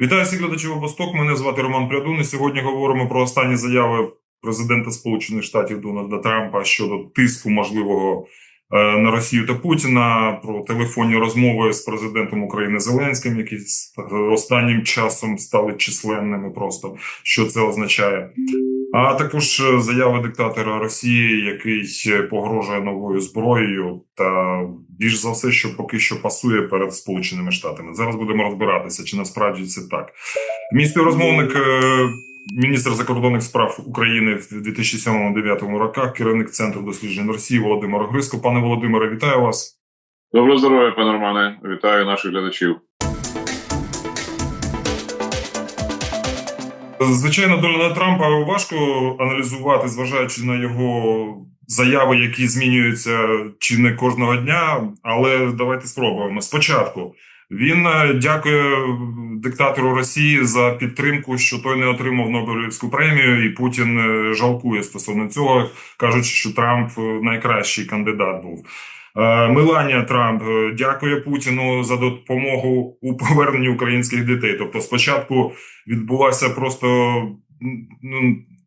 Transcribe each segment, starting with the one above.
Вітаю всіх глядачів Восток. Мене звати Роман Прядун. І сьогодні говоримо про останні заяви президента Сполучених Штатів Дональда Трампа щодо тиску можливого на Росію та Путіна, про телефонні розмови з президентом України Зеленським, які останнім часом стали численними. Просто що це означає. А також е, заяви диктатора Росії, який е, погрожує новою зброєю, та більш за все, що поки що пасує перед Сполученими Штатами. Зараз будемо розбиратися, чи насправді це так. Мій співрозмовник, е, міністр закордонних справ України в 2007-2009 роках, керівник центру досліджень Росії Володимир Гриско. Пане Володимире, вітаю вас. Доброго здоров'я, пане Романе. Вітаю наших глядачів. Звичайно, Дональда Трампа важко аналізувати, зважаючи на його заяви, які змінюються чи не кожного дня. Але давайте спробуємо. Спочатку він е, дякує диктатору Росії за підтримку, що той не отримав Нобелівську премію, і Путін е, жалкує стосовно цього, кажучи, що Трамп е, найкращий кандидат був. Е, Меланія Трамп е, дякує Путіну за допомогу у поверненні українських дітей. Тобто, спочатку відбулася просто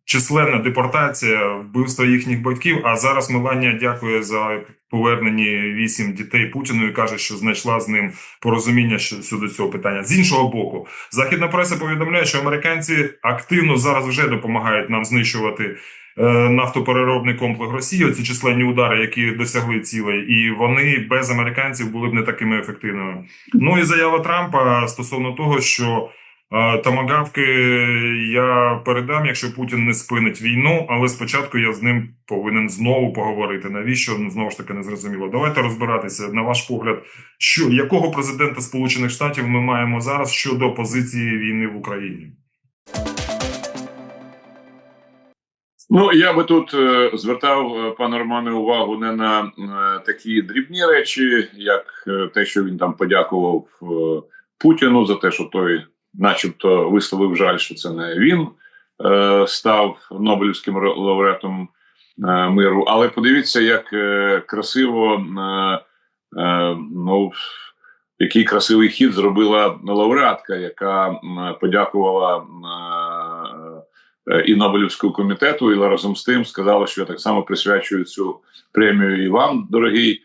численна депортація, вбивство їхніх батьків. А зараз Меланія дякує за повернені вісім дітей Путіну і каже, що знайшла з ним порозуміння щодо цього питання. З іншого боку, західна преса повідомляє, що американці активно зараз вже допомагають нам знищувати. е, Нафтопереробний комплекс Росії, ці численні удари, які досягли цілей, і вони без американців були б не такими ефективними. Ну і заява Трампа стосовно того, що тамагавки я передам, якщо Путін не спинить війну, але спочатку я з ним повинен знову поговорити. Навіщо ну, знову ж таки не зрозуміло. Давайте розбиратися на ваш погляд, що якого президента Сполучених Штатів ми маємо зараз щодо позиції війни в Україні. Ну я би тут е, звертав е, пане Романе увагу не на е, такі дрібні речі, як е, те, що він там подякував е, Путіну за те, що той, начебто, висловив жаль, що це не він е, став Нобелівським ре- лауреатом е, миру. Але подивіться, як е, красиво, ну який красивий хід зробила лауреатка, яка подякувала. і Нобелівського комітету, і разом з тим сказала, що я так само присвячую цю премію і вам, дорогий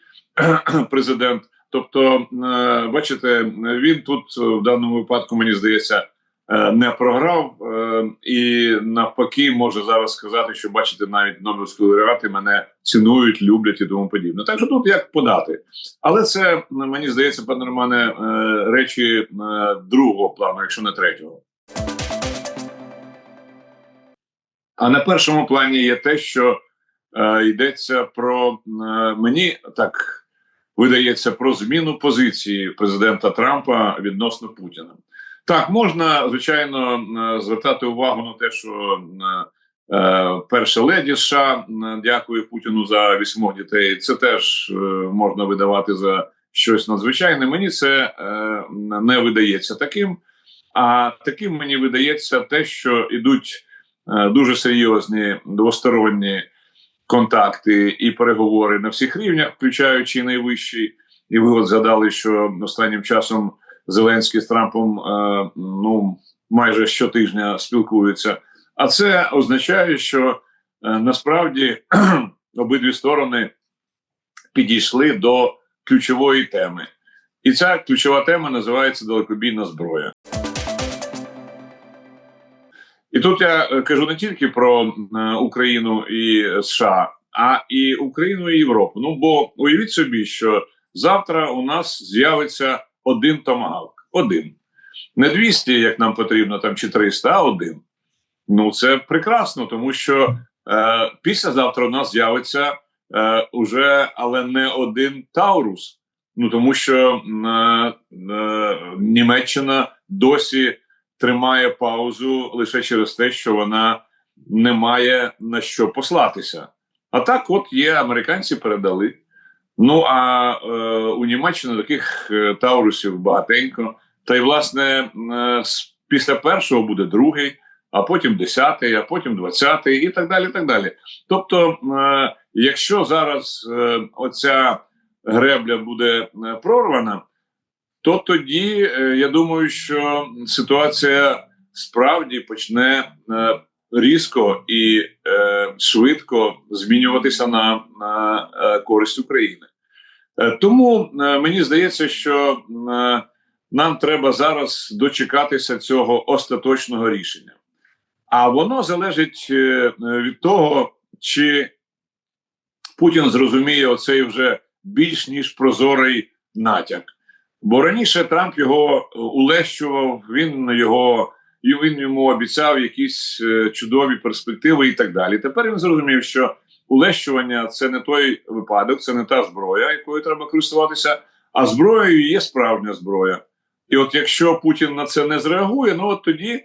президент. Тобто, е, бачите, він тут в даному випадку, мені здається, е, не програв, е, і навпаки, може зараз сказати, що бачите, навіть Нобелівські лауреати мене цінують, люблять і тому подібне. Так що тут як подати. Але це мені здається, пане Романе, речі другого плану, якщо не третього. А на першому плані є те, що е, йдеться про е, мені так видається про зміну позиції президента Трампа відносно Путіна. Так, можна звичайно е, звертати увагу на те, що е, е, перша леді США е, дякує Путіну за вісьмох дітей. Це теж можна видавати за щось надзвичайне. Мені це е, не видається таким. А таким мені видається те, що ідуть дуже серйозні двосторонні контакти і переговори на всіх рівнях, включаючи найвищий. І ви от згадали, що останнім часом Зеленський з Трампом е, ну майже щотижня спілкуються. А це означає, що е, насправді обидві сторони підійшли до ключової теми. І ця ключова тема називається далекобійна зброя. І тут я е, кажу не тільки про е, Україну і США, а і Україну і Європу. Ну бо уявіть собі, що завтра у нас з'явиться один томагавк. Один. Не 200, як нам потрібно, там чи 300, а один. Ну це прекрасно, тому що е, післязавтра у нас з'явиться е, уже, але не один Таурус. Ну тому що е, е, Німеччина досі тримає паузу лише через те, що вона не має на що послатися. А так, от є, американці передали. Ну а е, у Німеччині таких е, таурусів багатенько. Та й власне е, після першого буде другий, а потім десятий, а потім двадцятий, і так далі. так далі. Тобто, е, якщо зараз е, оця гребля буде е, прорвана, то тоді е, я думаю, що ситуація справді почне е, різко і е, швидко змінюватися на, на користь України. Тому мені здається, що нам треба зараз дочекатися цього остаточного рішення. А воно залежить від того, чи Путін зрозуміє оцей вже більш ніж прозорий натяк. Бо раніше Трамп його улещував, він його і він йому обіцяв якісь е, чудові перспективи і так далі. Тепер він зрозумів, що улещування це не той випадок, це не та зброя, якою треба користуватися, а зброєю є справжня зброя. І от якщо Путін на це не зреагує, ну от тоді е,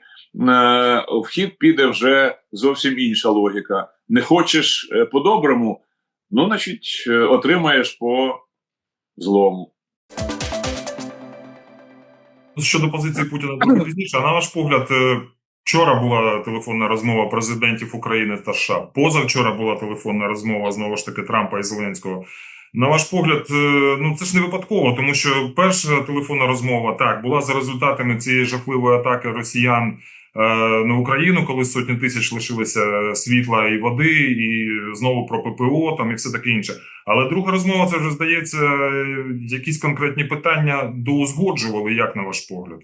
в хід піде вже зовсім інша логіка. Не хочеш е, по-доброму, ну, значить, е, отримаєш по злому. Щодо позиції Путіна трохи пізніше, на ваш погляд, е, вчора була телефонна розмова президентів України та США. Позавчора була телефонна розмова знову ж таки Трампа і Зеленського. На ваш погляд, е, ну це ж не випадково, тому що перша телефонна розмова так була за результатами цієї жахливої атаки росіян на Україну, коли сотні тисяч лишилися світла і води, і знову про ППО там і все таке інше. Але друга розмова це вже здається, е, якісь конкретні питання доузгоджували, як на ваш погляд.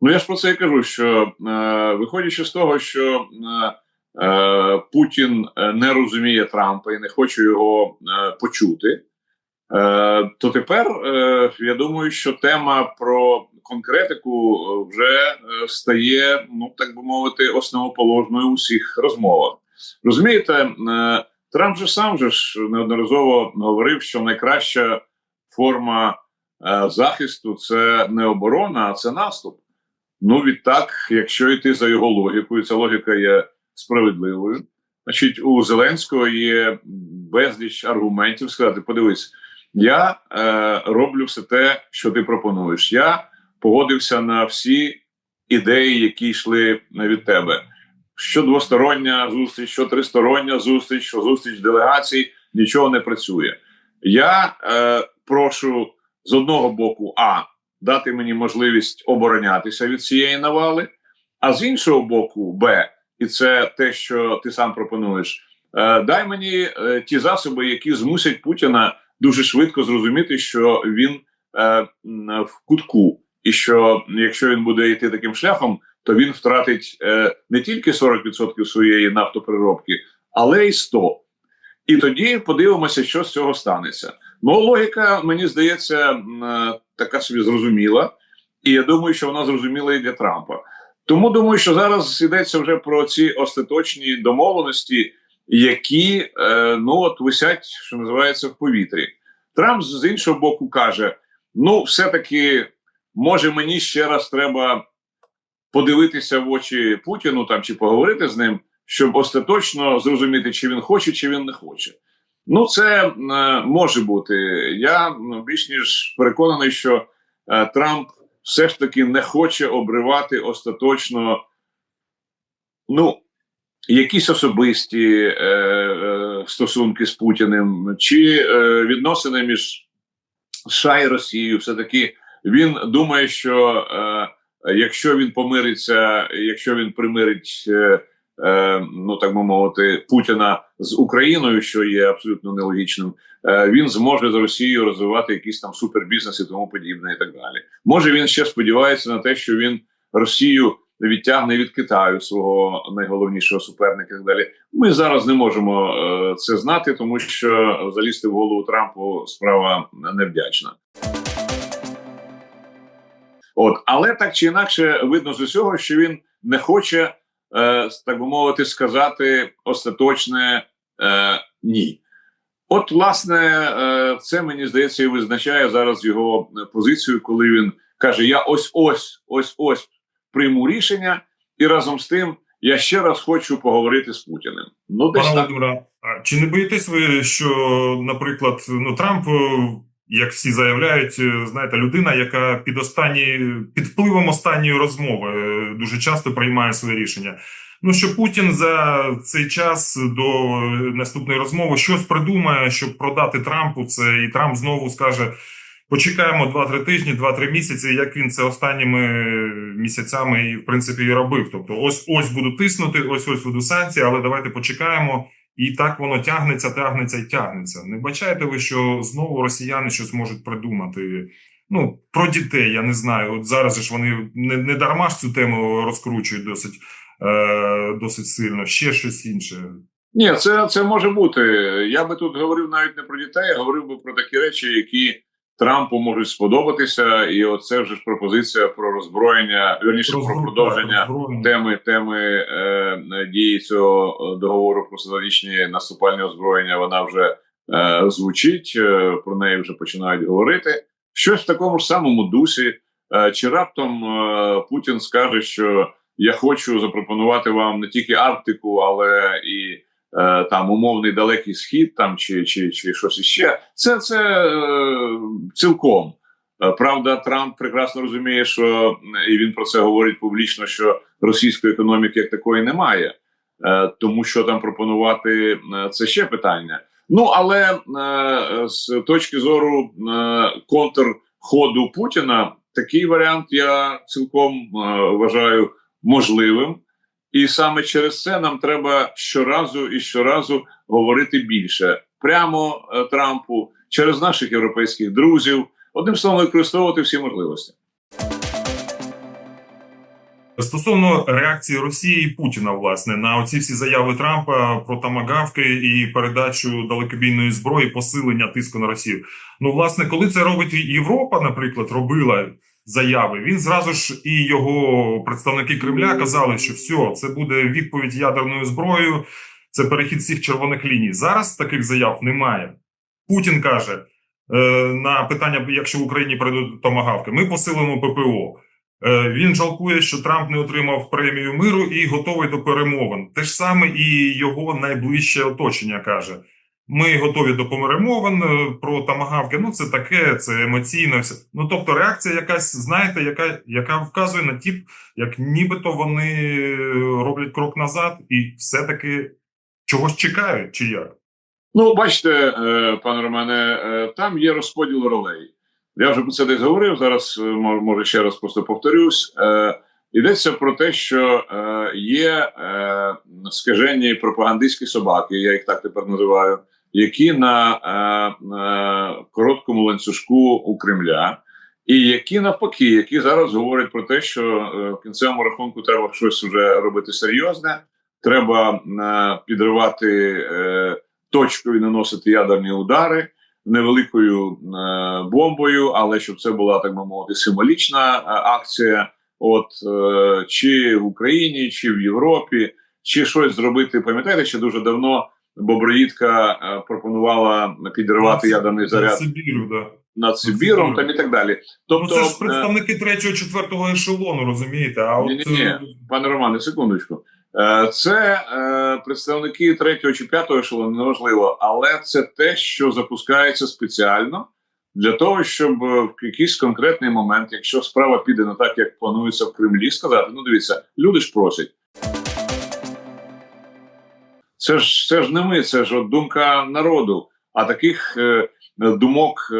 Ну я ж про це і кажу: що е, виходячи з того, що е, е, Путін е, не розуміє Трампа і не хоче його е, почути, е, то тепер е, я думаю, що тема про конкретику вже е, стає, ну так би мовити, основоположною у всіх розмовах. Розумієте, е, Трамп же сам же ж неодноразово говорив, що найкраща форма е, захисту це не оборона, а це наступ. Ну, відтак, якщо йти за його логікою, ця логіка є справедливою. Значить, у Зеленського є безліч аргументів сказати: подивись, я е, роблю все те, що ти пропонуєш. Я погодився на всі ідеї, які йшли від тебе. Що двостороння зустріч, що тристороння зустріч, що зустріч делегацій, нічого не працює. Я е, прошу з одного боку, а дати мені можливість оборонятися від цієї навали, а з іншого боку, Б, і це те, що ти сам пропонуєш. Е, дай мені е, ті засоби, які змусять Путіна дуже швидко зрозуміти, що він е, в кутку, і що якщо він буде йти таким шляхом, то він втратить е, не тільки 40% своєї нафтопереробки, але й 100%. І тоді подивимося, що з цього станеться. Ну, логіка, мені здається, е, така собі зрозуміла, і я думаю, що вона зрозуміла і для Трампа. Тому думаю, що зараз йдеться вже про ці остаточні домовленості, які е, ну от висять, що називається, в повітрі. Трамп з іншого боку каже: ну, все-таки, може, мені ще раз треба подивитися в очі Путіну там чи поговорити з ним, щоб остаточно зрозуміти, чи він хоче, чи він не хоче. Ну, це е, може бути. Я ну, більш ніж переконаний, що е, Трамп все ж таки не хоче обривати остаточно ну, якісь особисті е, е, стосунки з Путіним, чи е, відносини між США і Росією. Все таки він думає, що е, якщо він помириться, якщо він примирить. Е, Е, ну так би мовити, Путіна з Україною, що є абсолютно нелогічним, е, він зможе з Росією розвивати якісь там супербізнес і тому подібне, і так далі. Може він ще сподівається на те, що він Росію відтягне від Китаю свого найголовнішого суперника. і Так далі. Ми зараз не можемо е, це знати, тому що залізти в голову Трампу справа невдячна. От, але так чи інакше, видно з усього, що він не хоче е, так би мовити, сказати остаточне е, ні. От, власне, е, це мені здається і визначає зараз його позицію, коли він каже: Я ось ось ось ось прийму рішення, і разом з тим я ще раз хочу поговорити з Путіним. Ну, десь Пане так. Володимире, чи не боїтесь ви, що, наприклад, ну Трамп, е, як всі заявляють, е, знаєте, людина, яка під останні під впливом останньої розмови е, дуже часто приймає своє рішення. Ну що Путін за цей час до наступної розмови щось придумає, щоб продати Трампу це, і Трамп знову скаже: почекаємо 2-3 тижні, 2-3 місяці, як він це останніми місяцями і в принципі і робив. Тобто, ось ось буду тиснути, ось ось буду санкції, але давайте почекаємо. І так воно тягнеться, тягнеться і тягнеться. Не бачаєте ви, що знову росіяни щось можуть придумати? Ну, про дітей, я не знаю. От зараз ж вони не, не дарма ж цю тему розкручують досить, е, досить сильно, ще щось інше. Ні, це, це може бути. Я би тут говорив навіть не про дітей, а говорив би про такі речі, які Трампу можуть сподобатися, і оце вже ж пропозиція про роззброєння, вірніше про Розгрупа, продовження роззброєння. теми теми е, дії цього договору про стратегічні наступальні озброєння. Вона вже е, звучить. е, про неї вже починають говорити. Щось в такому ж самому дусі. Е, чи раптом е, Путін скаже, що я хочу запропонувати вам не тільки Арктику, але і е, там умовний далекий схід, там чи, чи, чи щось іще. Це це е, цілком. Е, Правда, Трамп прекрасно розуміє, що і він про це говорить публічно, що російської економіки як такої немає, Е, тому що там пропонувати е, це ще питання. Ну але е, з точки зору е, контрходу Путіна, такий варіант я цілком е, вважаю можливим. І саме через це нам треба щоразу і щоразу говорити більше прямо е, Трампу через наших європейських друзів. Одним словом, використовувати всі можливості. Стосовно реакції Росії і Путіна, власне, на оці всі заяви Трампа про тамагавки і передачу далекобійної зброї, посилення тиску на Росію. Ну, власне, коли це робить Європа, наприклад, робила заяви, він зразу ж і його представники Кремля казали, що все, це буде відповідь ядерною зброєю, це перехід всіх червоних ліній. Зараз таких заяв немає. Путін каже е, на питання, якщо в Україні прийдуть томагавки, ми посилимо ППО. Е, Він жалкує, що Трамп не отримав премію миру і готовий до перемовин. Те ж саме і його найближче оточення каже: ми готові до перемовин е, про тамагавки. Ну це таке, це емоційно. все. Ну тобто, реакція якась, знаєте, яка, яка вказує на тіп, як нібито вони роблять крок назад і все-таки чогось чекають, чи як? Ну, бачите, е, пане Романе, е, там є розподіл ролей. Я вже про це десь говорив. Зараз е, може ще раз просто повторюсь. Е, Йдеться про те, що е, є е, скажені пропагандистські собаки, я їх так тепер називаю, які на, е, на короткому ланцюжку у Кремля, і які навпаки, які зараз говорять про те, що е, в кінцевому рахунку треба щось вже робити серйозне, треба е, підривати е, точку і наносити ядерні удари невеликою е, бомбою, але щоб це була так би мовити символічна е, акція. От е, чи в Україні, чи в Європі, чи щось зробити. Пам'ятаєте, що дуже давно Боброїдка е, пропонувала підривати ядерний заряд Сибірю, да. над Сибіром, там і так далі. Тобто, ну, це ж е, представники третього, четвертого ешелону, розумієте? А от Ні-ні-ні. е, Пане Романе, секундочку. Це представники третього чи п'ятого ешелону, неважливо, але це те, що запускається спеціально для того, щоб в якийсь конкретний момент, якщо справа піде не так, як планується в Кремлі, сказати: ну дивіться, люди ж просять. Це ж це ж не ми, це ж от думка народу. А таких е, думок е,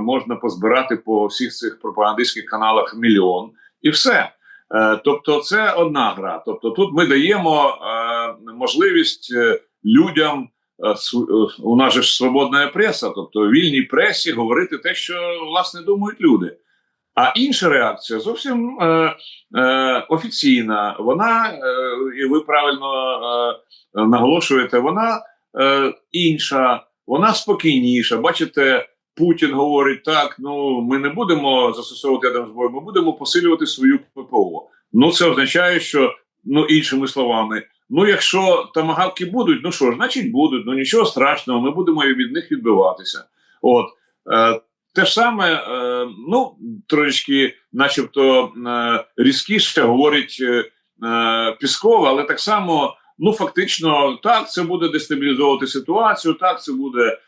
можна позбирати по всіх цих пропагандистських каналах мільйон, і все. Е, Тобто, це одна гра. Тобто, тут ми даємо е, можливість е, людям. е, е, У нас же ж свободна преса, тобто вільній пресі говорити те, що власне думають люди. А інша реакція зовсім е, е, офіційна. Вона, е, ви правильно е, наголошуєте, вона е, інша, вона спокійніша. Бачите, Путін говорить так: ну ми не будемо застосовувати ядерну зброю, ми будемо посилювати свою ППО. Ну це означає, що ну іншими словами, ну якщо тамагавки будуть, ну що ж, значить будуть. Ну нічого страшного, ми будемо від них відбиватися. От е, те ж саме, е, ну трошечки, начебто, е, різкіше говорить е, Пісков, але так само. Ну, фактично, так, це буде дестабілізовувати ситуацію, так, це буде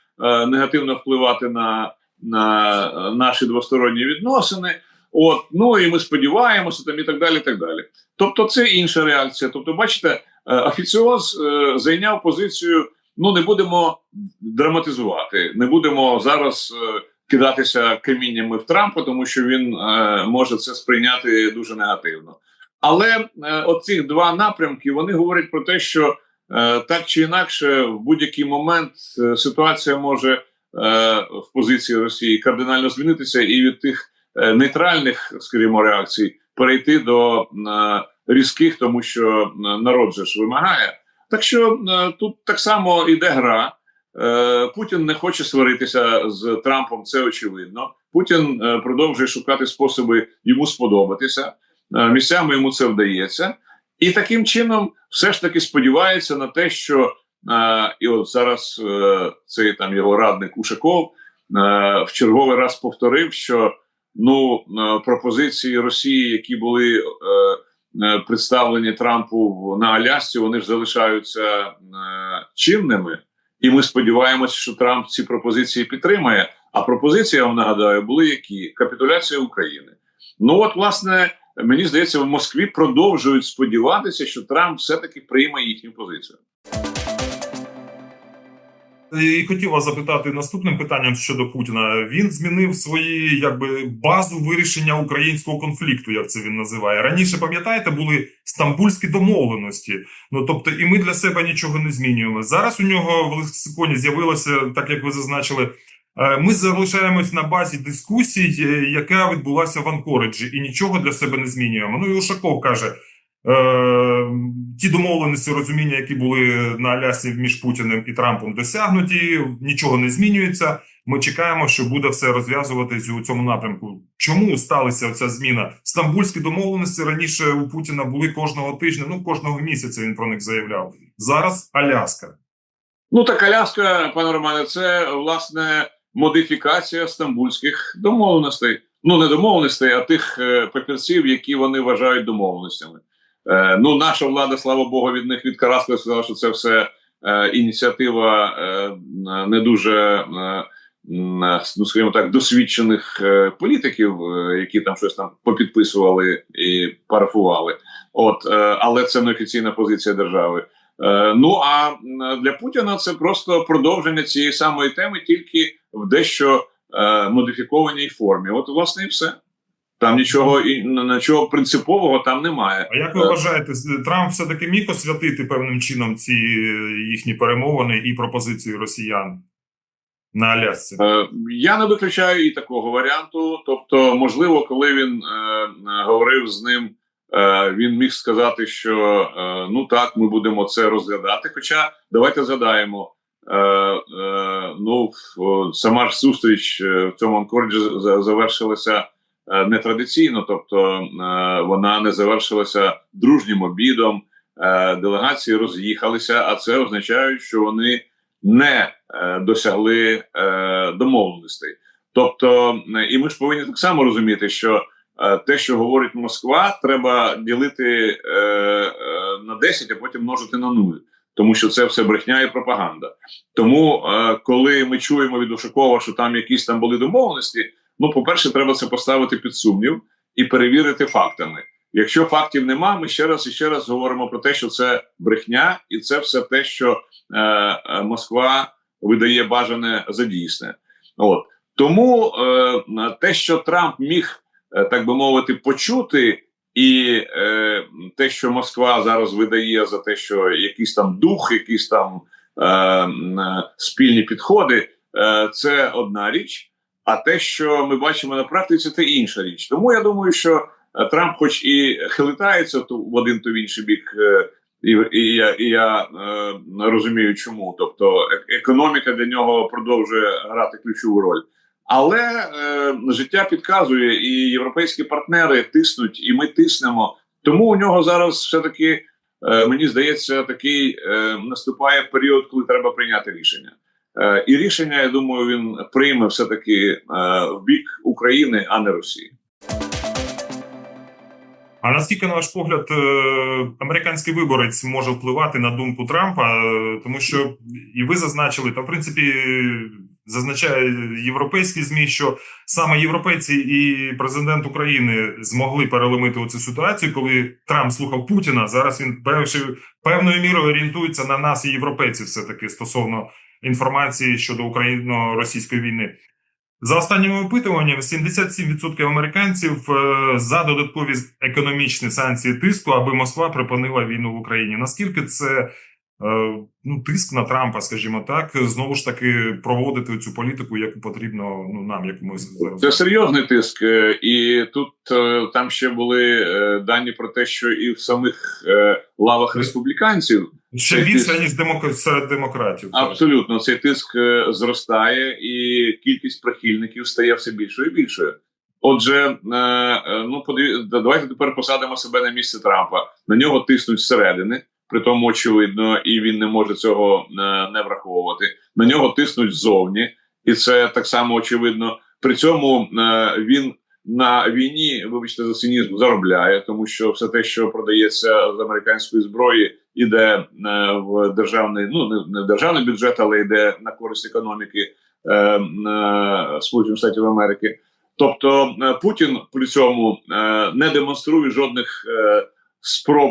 негативно впливати на, на наші двосторонні відносини. От, ну і ми сподіваємося, там і так далі. і так далі. Тобто, це інша реакція. Тобто, бачите, офіціоз зайняв позицію: ну не будемо драматизувати, не будемо зараз кидатися каміннями в Трампа, тому що він е, може це сприйняти дуже негативно. Але е, оці два напрямки вони говорять про те, що е, так чи інакше, в будь-який момент е, ситуація може е, в позиції Росії кардинально змінитися, і від тих е, нейтральних, скажімо, реакцій перейти до е, різких, тому що е, народ же ж вимагає. Так що е, тут так само йде гра. Е, Путін не хоче сваритися з Трампом, це очевидно. Путін е, продовжує шукати способи йому сподобатися. Е, Місцями йому це вдається, і таким чином все ж таки сподівається на те, що і от зараз цей там його радник Ушаков в черговий раз повторив, що ну пропозиції Росії, які були представлені Трампу на Алясці, вони ж залишаються чинними. І ми сподіваємося, що Трамп ці пропозиції підтримає. А пропозиції, я вам нагадаю, були які капітуляція України. Ну от, власне, мені здається, в Москві продовжують сподіватися, що Трамп все-таки прийме їхню позицію. І хотів вас запитати наступним питанням щодо Путіна. Він змінив свої якби базу вирішення українського конфлікту, як це він називає. Раніше пам'ятаєте, були стамбульські домовленості. Ну тобто, і ми для себе нічого не змінюємо. Зараз у нього в лексиконі з'явилося, так як ви зазначили. е, Ми залишаємось на базі дискусій, е, яка відбулася в Анкориджі, і нічого для себе не змінюємо. Ну і Ушаков каже: Е, ті домовленості розуміння, які були на Алясі між Путіним і Трампом, досягнуті, нічого не змінюється. Ми чекаємо, що буде все розв'язуватись у цьому напрямку. Чому сталася ця зміна? Стамбульські домовленості раніше у Путіна були кожного тижня, ну кожного місяця він про них заявляв. Зараз Аляска. Ну так Аляска, пане Романе, це власне модифікація стамбульських домовленостей. Ну не домовленостей, а тих е, папірців, які вони вважають домовленостями. Е, ну, наша влада, слава Богу, від них відкараскала, сказала, що це все е, ініціатива е, не дуже. Ну, скажімо так, досвідчених політиків, які там щось там попідписували і парафували. От, але це не офіційна позиція держави. Ну а для Путіна це просто продовження цієї самої теми, тільки в дещо модифікованій формі. От, власне, і все. Там нічого і нічого принципового там немає. А як ви Е. вважаєте, Трамп все таки міг освятити певним чином ці е, їхні перемовини і пропозиції росіян на Алясці? Е, Я не виключаю і такого варіанту. Тобто, можливо, коли він е, говорив з ним, е, він міг сказати, що е, ну так, ми будемо це розглядати. Хоча давайте згадаємо. Е, е, ну, сама ж зустріч в цьому анкорджі завершилася нетрадиційно, тобто е, вона не завершилася дружнім обідом. Е, делегації роз'їхалися, а це означає, що вони не е, досягли е, домовленостей. Тобто, е, і ми ж повинні так само розуміти, що е, те, що говорить Москва, треба ділити е, е, на 10, а потім множити на 0. Тому що це все брехня і пропаганда. Тому, е, коли ми чуємо від Ушакова, що там якісь там були домовленості, ну, по-перше, треба це поставити під сумнів і перевірити фактами. Якщо фактів нема, ми ще раз і ще раз говоримо про те, що це брехня, і це все те, що е, е, Москва видає бажане за дійсне. От тому е, те, що Трамп міг, е, так би мовити, почути, і е, те, що Москва зараз видає за те, що якийсь там дух, якісь там е, е, спільні підходи, е, це одна річ. А те, що ми бачимо на практиці, це інша річ. Тому я думаю, що е, Трамп, хоч і хилитається в один то в інший бік, е, і, і я, і я е, розумію, чому. Тобто, е- економіка для нього продовжує грати ключову роль. Але е, життя підказує, і європейські партнери тиснуть, і ми тиснемо. Тому у нього зараз все таки, е, мені здається, такий е, наступає період, коли треба прийняти рішення. Е, і рішення, я думаю, він прийме все таки е, в бік України, а не Росії. А наскільки, на ваш погляд, е, американський виборець може впливати на думку Трампа? Тому що і ви зазначили, та в принципі зазначає європейські змі, що саме європейці і президент України змогли переломити оцю ситуацію, коли Трамп слухав Путіна. Зараз він певши- певною мірою орієнтується на нас і європейців, все таки стосовно інформації щодо україно-російської війни. За останніми опитуваннями, 77% американців е, за додаткові економічні санкції тиску, аби Москва припинила війну в Україні. Наскільки це ну, тиск на Трампа, скажімо так, знову ж таки проводити цю політику, яку потрібно ну нам, як ми зараз Це серйозний тиск, е, і тут е, там ще були е, дані про те, що і в самих е, лавах республіканців ще більше ніж демок... серед демократів. так. абсолютно цей тиск е, зростає, і кількість прихильників стає все більшою і більшою. Отже, е, е, ну подиві... давайте тепер посадимо себе на місце Трампа. На нього тиснуть зсередини, при тому очевидно, і він не може цього е, не враховувати. На нього тиснуть ззовні, і це так само очевидно. При цьому е, він на війні, вибачте за цинізм, заробляє, тому що все те, що продається з американської зброї, іде е, в державний, ну не, в державний бюджет, але йде на користь економіки Сполучених Штатів Америки. Тобто Путін при цьому не демонструє жодних спроб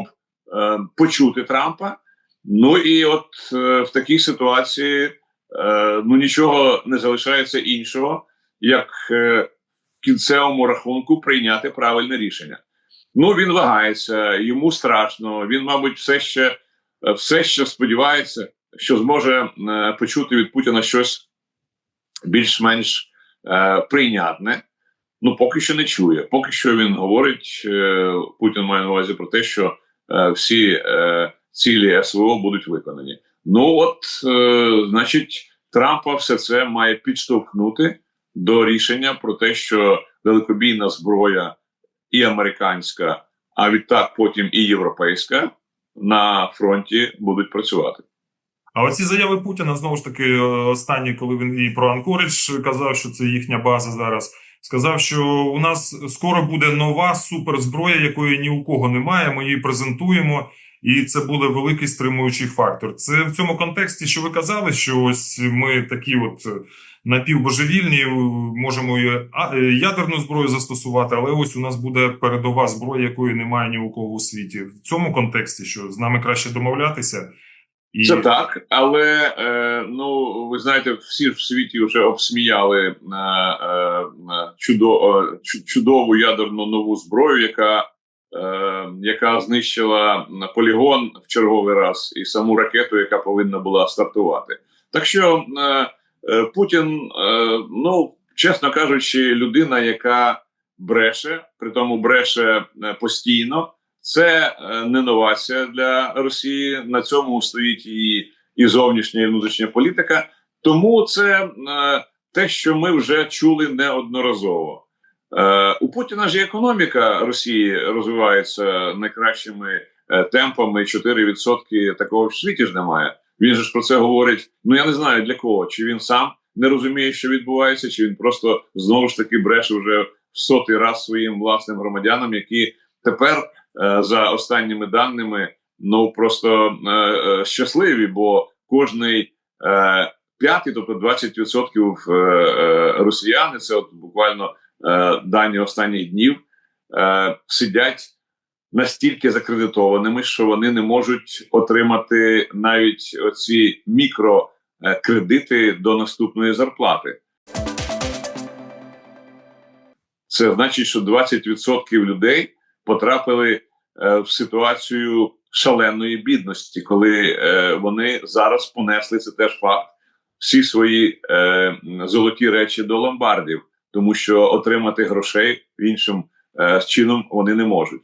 почути Трампа. Ну і от е, в такій ситуації е, ну нічого не залишається іншого, як е, в кінцевому рахунку прийняти правильне рішення. Ну він вагається, йому страшно. Він, мабуть, все ще е, все ще сподівається, що зможе е, почути від Путіна щось більш-менш е, прийнятне. Ну, поки що не чує. Поки що він говорить, е, Путін має на увазі про те, що е, всі е, цілі СВО будуть виконані. Ну от, е, значить, Трампа все це має підштовхнути до рішення про те, що далекобійна зброя і американська, а відтак потім і європейська на фронті будуть працювати. А оці заяви Путіна знову ж таки е, останні, коли він і про Анкоридж казав, що це їхня база зараз. Сказав, що у нас скоро буде нова суперзброя, якої ні у кого немає. Ми її презентуємо, і це буде великий стримуючий фактор. Це в цьому контексті, що ви казали, що ось ми такі, от е, напівбожевільні, е, можемо е, ядерну зброю застосувати, але ось у нас буде передова зброя, якої немає ні у кого у світі. В цьому контексті, що з нами краще домовлятися. І... Це так, але е, ну ви знаєте, всі в світі вже обсміяли е, е, чудо, е, чудову ядерну нову зброю, яка, е, яка знищила полігон в черговий раз і саму ракету, яка повинна була стартувати. Так що е, е, Путін, е, ну чесно кажучи, людина, яка бреше, при тому бреше е, постійно. Це е, не новація для Росії. На цьому стоїть і, і зовнішня, і внутрішня політика. Тому це е, те, що ми вже чули неодноразово. Е, у Путіна ж економіка Росії розвивається найкращими темпами. 4% такого в світі ж немає. Він же ж про це говорить. Ну я не знаю для кого. Чи він сам не розуміє, що відбувається, чи він просто знову ж таки бреше вже в сотий раз своїм власним громадянам, які тепер за останніми даними, ну просто е, е, щасливі, бо кожний е, п'ятий, тобто 20% е, е, росіяни, це от буквально е, дані останніх днів, е, сидять настільки закредитованими, що вони не можуть отримати навіть оці мікрокредити до наступної зарплати. Це значить, що 20% людей потрапили е, в ситуацію шаленої бідності, коли е, вони зараз понесли це теж факт всі свої е, золоті речі до ломбардів, тому що отримати грошей іншим е, чином вони не можуть.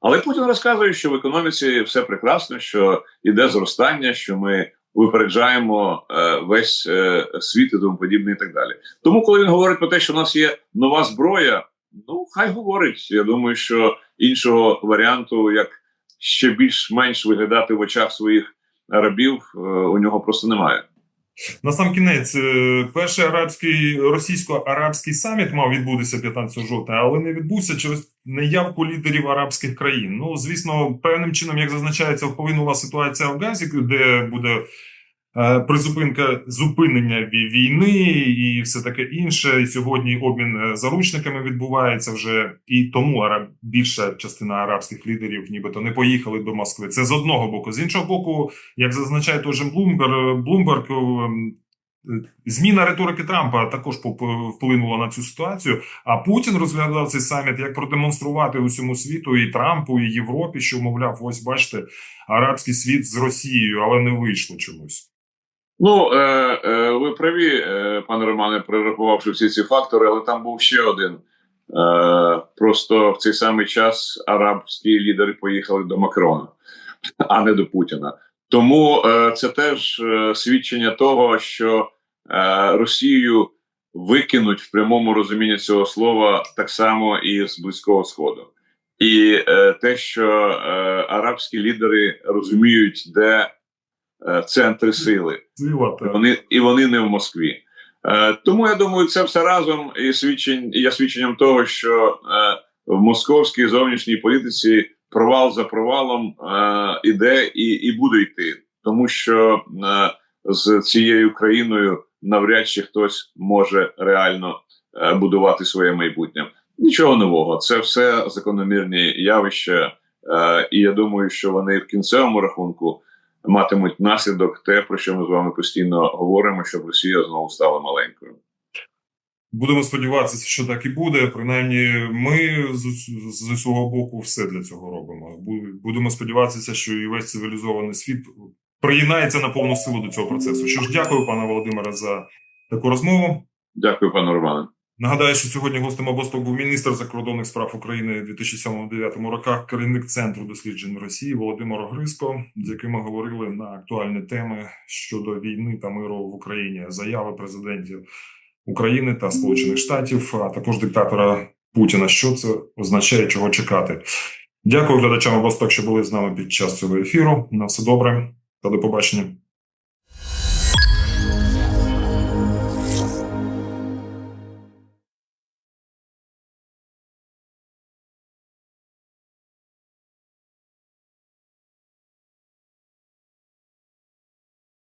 Але Путін розказує, що в економіці все прекрасно, що йде зростання, що ми випереджаємо е, весь е, світ і тому подібне, і так далі. Тому, коли він говорить про те, що у нас є нова зброя, ну хай говорить. Я думаю, що іншого варіанту, як ще більш-менш виглядати в очах своїх рабів, е, у нього просто немає. На сам кінець, е, перший арабський російсько-арабський саміт мав відбутися 15 жовтня, але не відбувся через неявку лідерів арабських країн. Ну, звісно, певним чином, як зазначається, вплинула ситуація в Газі, де буде призупинка зупинення війни і все таке інше. І сьогодні обмін е, заручниками відбувається вже, і тому араб, більша частина арабських лідерів, нібито не поїхали до Москви. Це з одного боку. З іншого боку, як зазначає той же Блумберг, Блумберг ем, зміна риторики Трампа також вплинула на цю ситуацію. А Путін розглядав цей саміт як продемонструвати усьому світу і Трампу, і Європі, що мовляв, ось бачите, арабський світ з Росією, але не вийшло чомусь. Ну, е, е, ви праві, е, пане Романе, прорахувавши всі ці фактори, але там був ще один. Е, просто в цей самий час арабські лідери поїхали до Макрона, а не до Путіна. Тому е, це теж е, свідчення того, що е, Росію викинуть в прямому розумінні цього слова так само і з Близького Сходу. І е, те, що е, арабські лідери розуміють, де центри сили, вони і вони не в Москві. Е, тому я думаю, це все разом і свідчень є свідченням того, що е, в московській зовнішній політиці провал за провалом е, іде і, і буде йти, тому що е, з цією країною навряд чи хтось може реально е, будувати своє майбутнє. Нічого нового, це все закономірні явища, е, і я думаю, що вони в кінцевому рахунку матимуть наслідок те, про що ми з вами постійно говоримо, щоб Росія знову стала маленькою. Будемо сподіватися, що так і буде. Принаймні, ми з, з свого боку все для цього робимо. Будемо сподіватися, що і весь цивілізований світ приєднається на повну силу до цього процесу. Що ж, дякую, пане Володимире, за таку розмову. Дякую, пане Романе. Нагадаю, що сьогодні гостем обосток був міністр закордонних справ України у 2007-2009 роках, керівник центру досліджень Росії Володимир Гриско, з яким ми говорили на актуальні теми щодо війни та миру в Україні, заяви президентів України та Сполучених Штатів, а також диктатора Путіна. Що це означає, чого чекати? Дякую глядачам обосток, що були з нами під час цього ефіру. На все добре та до побачення.